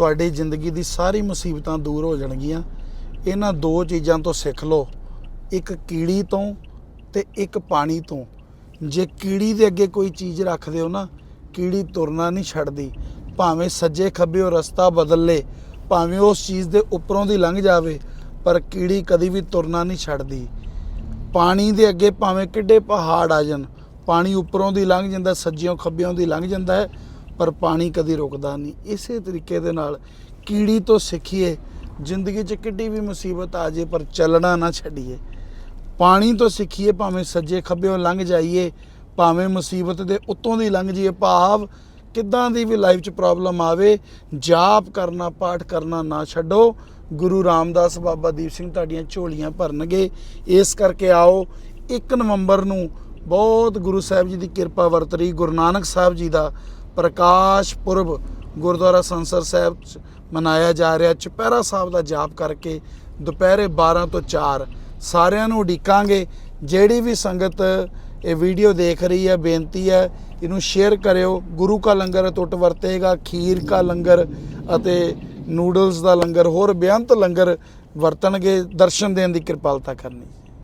ਤੁਹਾਡੀ ਜ਼ਿੰਦਗੀ ਦੀ ਸਾਰੀ ਮੁਸੀਬਤਾਂ ਦੂਰ ਹੋ ਜਾਣਗੀਆਂ। ਇਹਨਾਂ ਦੋ ਚੀਜ਼ਾਂ ਤੋਂ ਸਿੱਖ ਲਓ। ਇੱਕ ਕੀੜੀ ਤੋਂ ਤੇ ਇੱਕ ਪਾਣੀ ਤੋਂ। ਜੇ ਕੀੜੀ ਦੇ ਅੱਗੇ ਕੋਈ ਚੀਜ਼ ਰੱਖਦੇ ਹੋ ਨਾ, ਕੀੜੀ ਤੁਰਨਾ ਨਹੀਂ ਛੱਡਦੀ। ਭਾਵੇਂ ਸੱਜੇ ਖੱਬੇ ਉਹ ਰਸਤਾ ਬਦਲ ਲੇ, ਭਾਵੇਂ ਉਸ ਚੀਜ਼ ਦੇ ਉੱਪਰੋਂ ਦੀ ਲੰਘ ਜਾਵੇ, ਪਰ ਕੀੜੀ ਕਦੀ ਵੀ ਤੁਰਨਾ ਨਹੀਂ ਛੱਡਦੀ। ਪਾਣੀ ਦੇ ਅੱਗੇ ਭਾਵੇਂ ਕਿੱਡੇ ਪਹਾੜ ਆ ਜਾਣ, ਪਾਣੀ ਉੱਪਰੋਂ ਦੀ ਲੰਘ ਜਾਂਦਾ ਸੱਜਿਓਂ ਖੱਬਿਓਂ ਦੀ ਲੰਘ ਜਾਂਦਾ ਹੈ ਪਰ ਪਾਣੀ ਕਦੀ ਰੁਕਦਾ ਨਹੀਂ। ਇਸੇ ਤਰੀਕੇ ਦੇ ਨਾਲ ਕੀੜੀ ਤੋਂ ਸਿੱਖੀਏ। ਜ਼ਿੰਦਗੀ 'ਚ ਕਿੱਡੀ ਵੀ ਮੁਸੀਬਤ ਆ ਜੇ, ਪਰ ਚੱਲਣਾ ਨਾ ਛੱਡੀਏ। ਪਾਣੀ ਤੋਂ ਸਿੱਖੀਏ, ਭਾਵੇਂ ਸੱਜੇ ਖੱਬਿਓਂ ਲੰਘ ਜਾਈਏ, ਭਾਵੇਂ ਮੁਸੀਬਤ ਦੇ ਉੱਤੋਂ ਦੀ ਲੰਘ ਜਾਈਏ। ਭਾਵ ਕਿੱਦਾਂ ਦੀ ਵੀ ਲਾਈਫ 'ਚ ਪ੍ਰੋਬਲਮ ਆਵੇ, ਜਾਪ ਕਰਨਾ, ਪਾਠ ਕਰਨਾ ਨਾ ਛੱਡੋ। ਗੁਰੂ ਰਾਮਦਾਸ ਬਾਬਾ ਦੀਪ ਸਿੰਘ ਤੁਹਾਡੀਆਂ ਝੋਲੀਆਂ ਭਰਨਗੇ। ਇਸ ਕਰਕੇ ਆਓ 1 ਨਵੰਬਰ ਨੂੰ ਬਹੁਤ ਗੁਰੂ ਸਾਹਿਬ ਜੀ ਦੀ ਕਿਰਪਾ ਵਰਤ ਰਹੀ। ਗੁਰੂ ਨਾਨਕ ਸਾਹਿਬ ਜੀ ਦਾ ਪ੍ਰਕਾਸ਼ ਪੁਰਬ ਗੁਰਦੁਆਰਾ ਸੰਸਰ ਸਾਹਿਬ 'ਚ ਮਨਾਇਆ ਜਾ ਰਿਹਾ। ਚੁਪਹਿਰਾ ਸਾਹਿਬ ਦਾ ਜਾਪ ਕਰਕੇ ਦੁਪਹਿਰੇ 12 ਤੋਂ 4 ਸਾਰਿਆਂ ਨੂੰ ਉਡੀਕਾਂਗੇ। ਜਿਹੜੀ ਵੀ ਸੰਗਤ ਇਹ ਵੀਡੀਓ ਦੇਖ ਰਹੀ ਹੈ, ਬੇਨਤੀ ਹੈ, ਇਹਨੂੰ ਸ਼ੇਅਰ ਕਰਿਓ। ਗੁਰੂ ਕਾ ਲੰਗਰ ਟੁੱਟ ਵਰਤੇਗਾ, ਖੀਰ ਕਾ ਲੰਗਰ ਅਤੇ ਨੂਡਲਸ ਦਾ ਲੰਗਰ, ਹੋਰ ਬੇਅੰਤ ਲੰਗਰ ਵਰਤਣਗੇ। ਦਰਸ਼ਨ ਦੇਣ ਦੀ ਕਿਰਪਾਲਤਾ ਕਰਨੀ।